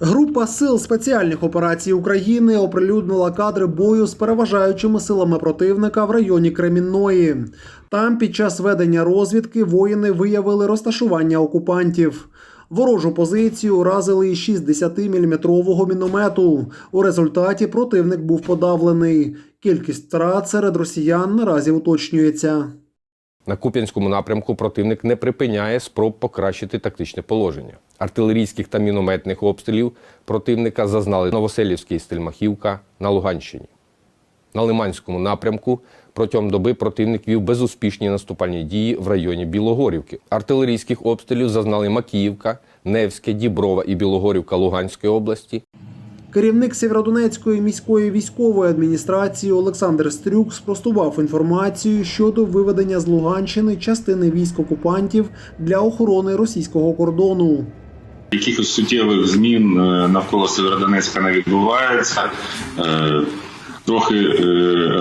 Група сил спеціальних операцій України оприлюднила кадри бою з переважаючими силами противника в районі Кремінної. Там під час ведення розвідки воїни виявили розташування окупантів. Ворожу позицію уразили із 60-мм міномету. У результаті противник був подавлений. Кількість втрат серед росіян наразі уточнюється. На Куп'янському напрямку противник не припиняє спроб покращити тактичне положення. Артилерійських та мінометних обстрілів противника зазнали Новоселівський Стельмахівка на Луганщині. На Лиманському напрямку протягом доби противник вів безуспішні наступальні дії в районі Білогорівки. Артилерійських обстрілів зазнали Макіївка, Невське, Діброва і Білогорівка Луганської області. Керівник Сєвєродонецької міської військової адміністрації Олександр Стрюк спростував інформацію щодо виведення з Луганщини частини військ окупантів для охорони російського кордону. Якихось суттєвих змін е, навколо Северодонецька не відбувається. Трохи е,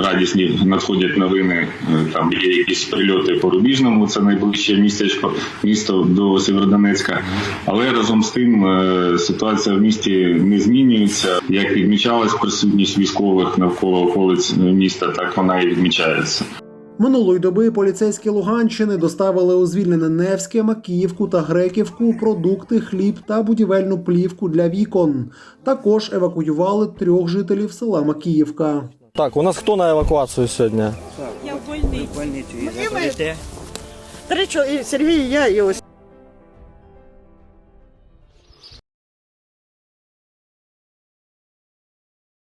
радісні надходять новини. е, Там є якісь прильоти по Рубіжному, це найближче містечко, місто до Сєвєродонецька. Але разом з тим е, ситуація в місті не змінюється. Як відмічалась присутність військових навколо околиць міста, так вона і відмічається. Минулої доби поліцейські Луганщини доставили у звільнене Невське, Макіївку та Греківку продукти, хліб та будівельну плівку для вікон. Також евакуювали трьох жителів села Макіївка. Так, у нас хто на евакуацію сьогодні? Я в больниці. Три чоловіка, Сергій, і я і ось